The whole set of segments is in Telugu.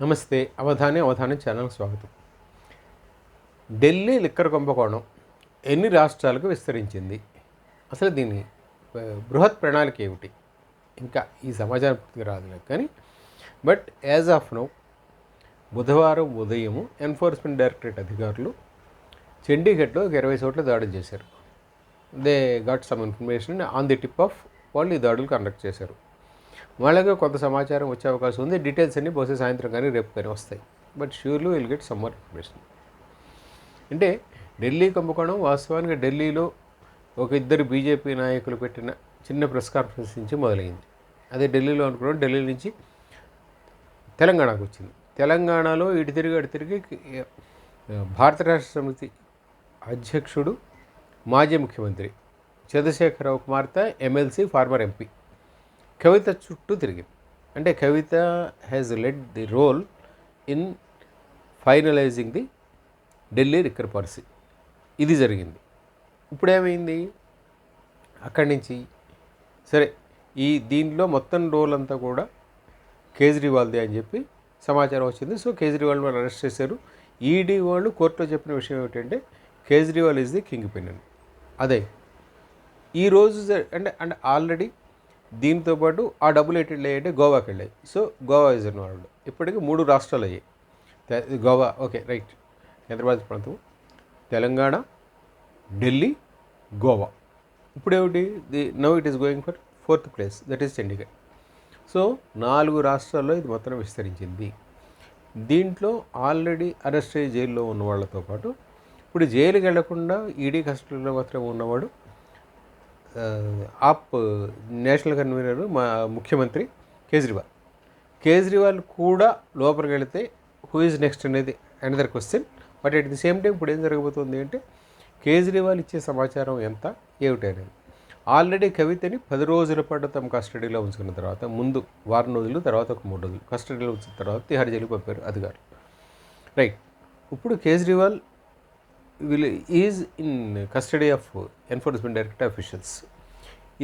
నమస్తే అవధాని అవధాని ఛానల్ స్వాగతం. ఢిల్లీ లిక్కర్ కుంభకోణం ఎన్ని రాష్ట్రాలకు విస్తరించింది? అసలు దీని బృహత్ ప్రణాళిక ఏమిటి? ఇంకా ఈ సమాచారం పూర్తిగా రాదులేదు కానీ బట్ యాజ్ ఆఫ్ నౌ బుధవారం ఉదయము ఎన్ఫోర్స్మెంట్ డైరెక్టరేట్ అధికారులు చండీగఢ్లో ఒక ఇరవై చోట్ల దాడులు చేశారు. They got some information on the tip off వాళ్ళు ఈ దాడులు కండక్ట్ చేశారు. వాళ్ళగా కొంత సమాచారం వచ్చే అవకాశం ఉంది. డీటెయిల్స్ అన్ని బహుశా సాయంత్రం కానీ రేపు కానీ వస్తాయి. But surely will get some more information అంటే ఢిల్లీ కుంభకోణం వాస్తవానికి ఢిల్లీలో ఒక ఇద్దరు బీజేపీ నాయకులు పెట్టిన చిన్న ప్రెస్ కాన్ఫరెన్స్ నుంచి మొదలైంది. అదే ఢిల్లీలో అనుకున్నాం. ఢిల్లీ నుంచి తెలంగాణకు వచ్చింది. తెలంగాణలో ఇటు తిరిగి అటు తిరిగి భారత రాష్ట్ర సమితి అధ్యక్షుడు మాజీ ముఖ్యమంత్రి చంద్రశేఖరరావు కుమార్తె ఎమ్మెల్సీ ఫార్మర్ ఎంపీ. కవిత చుట్టూ తిరిగింది అంటే Kavitha has led the role in finalising the Delhi liquor policy ఇది జరిగింది. ఇప్పుడేమైంది? అక్కడి నుంచి. సరే ఈ దీనిలో మొత్తం రోల్ అంతా కూడా కేజ్రీవాల్దే అని చెప్పి సమాచారం వచ్చింది. సో కేజ్రీవాల్ వాళ్ళు అరెస్ట్ చేశారు. ఈడీ వాళ్ళు కోర్టులో చెప్పిన విషయం ఏమిటంటే Kejriwal is the kingpin అని అదే ఈరోజు అంటే అంటే ఆల్రెడీ దీంతో పాటు ఆ డబ్బులు ఎటు వెళ్ళాయి అంటే గోవాకి వెళ్ళాయి. సో గోవా ఇస్ ఇన్వాల్వ్డ్ ఇప్పటికి మూడు రాష్ట్రాలు అయ్యాయి. Goa okay right. హైదరాబాద్ ప్రాంతం. తెలంగాణ ఢిల్లీ గోవా. ఇప్పుడు ఏమిటి the now it is going for fourth place that is Chandigarh so నాలుగు రాష్ట్రాల్లో ఇది మొత్తం విస్తరించింది. దీంట్లో ఆల్రెడీ అరెస్ట్ అయ్యి జైల్లో ఉన్న వాళ్ళతో పాటు ఇప్పుడు జైలుకి వెళ్ళకుండా ఈడీ కస్టడీలో మాత్రమే ఉన్నవాడు ఆప్ నేషనల్ కన్వీనర్ మా ముఖ్యమంత్రి కేజ్రీవాల్. కేజ్రీవాల్ కూడా లోపలికి వెళితే హూ ఈజ్ నెక్స్ట్ అనేది another question but at the same time ఇప్పుడు ఏం జరగబోతుంది అంటే కేజ్రీవాల్ ఇచ్చే సమాచారం ఎంత ఏమిటి అనేది. ఆల్రెడీ కవితని పది రోజుల పాటు తమ కస్టడీలో ఉంచుకున్న తర్వాత ముందు వారం రోజులు తర్వాత ఒక మూడు రోజులు కస్టడీలో ఉంచిన తర్వాత తిహార్ జైలుకి పంపారు అధికారులు. రైట్ ఇప్పుడు Kejriwal will is in custody of enforcement direct officials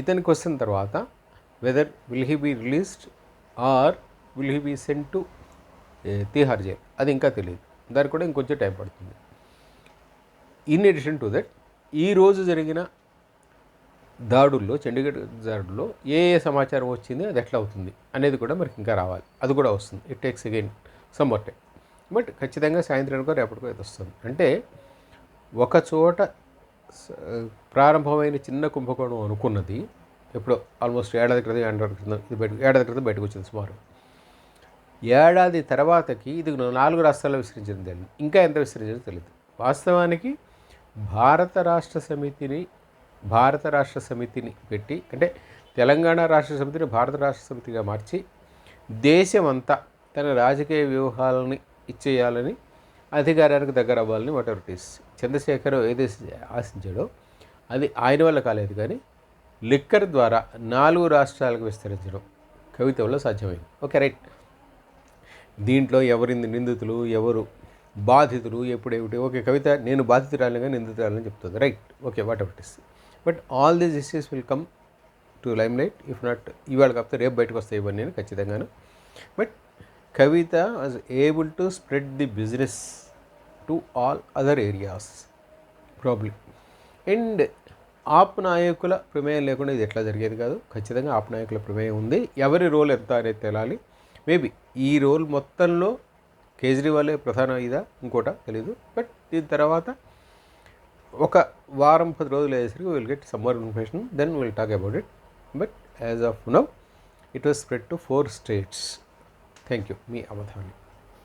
ఇతనికి వచ్చిన తర్వాత whether will he be released or will he be sent to Tihar jail అది ఇంకా తెలియదు. దానికి కూడా ఇంకొంచెం టైం పడుతుంది. ఇన్ ఎడిషన్ టు దట్ ఈరోజు జరిగిన దాడుల్లో చండీగఢ్ దాడుల్లో ఏ ఏ సమాచారం వచ్చింది అది ఎట్లా అవుతుంది అనేది కూడా మనకి ఇంకా రావాలి. అది కూడా వస్తుంది. It takes again some time but ఖచ్చితంగా సాయంత్రానికో రేపటికో ఇది వస్తుంది. అంటే ఒకచోట ప్రారంభమైన చిన్న కుంభకోణం అనుకున్నది. ఎప్పుడో ఆల్మోస్ట్ ఏడాది క్రితం ఏడాది క్రితం ఇది బయట ఏడాది క్రితం బయటకు వచ్చింది సుమారు. ఏడాది తర్వాతకి ఇది నాలుగు రాష్ట్రాల్లో విస్తరించింది తెలియదు ఇంకా ఎంత విస్తరించిందో తెలియదు వాస్తవానికి భారత రాష్ట్ర సమితిని భారత రాష్ట్ర సమితిని పెట్టి అంటే తెలంగాణ రాష్ట్ర సమితిని భారత రాష్ట్ర సమితిగా మార్చి దేశమంతా తన రాజకీయ వ్యూహాలని ఇచ్చేయాలని అధికారానికి దగ్గర అవ్వాలని వాట్ ఎవర్ ఇట్ చంద్రశేఖర్ ఏదైతే ఆశించాడో. అది ఆయన వల్ల కాలేదు కానీ లిక్కర్ ద్వారా నాలుగు రాష్ట్రాలకు విస్తరించడం కవిత వల్ల సాధ్యమైంది. Okay right. దీంట్లో ఎవరి నిందితులు ఎవరు బాధితులు ఎప్పుడేమిటి ఓకే కవిత నేను బాధితురాలిగా నిందితురాలని చెప్తుంది. Right. Okay whatever is. But all these issues will come to limelight if not ఇవాళ కాకపోతే రేపు బయటకు వస్తాయి ఇవన్నీ నేను ఖచ్చితంగాను. But Kavitha was able to spread the business to all other areas problem and AAP నాయకుల ప్రమేయం లేకుండా ఇది ఎట్లా జరిగేది కాదు. ఖచ్చితంగా ఆప్ నాయకుల ప్రమేయం ఉంది. ఎవరి రోల్ ఎంత అనేది తెలాలి. మేబీ ఈ రోల్ మొత్తంలో కేజ్రీవాలే ప్రధాన ఇదా? ఇంకోట తెలీదు. బట్ దీని తర్వాత ఒక వారం పది రోజులు అయ్యేసరికి will get some more information then will talk about it but as of now it was spread to four states thank you me Avadhani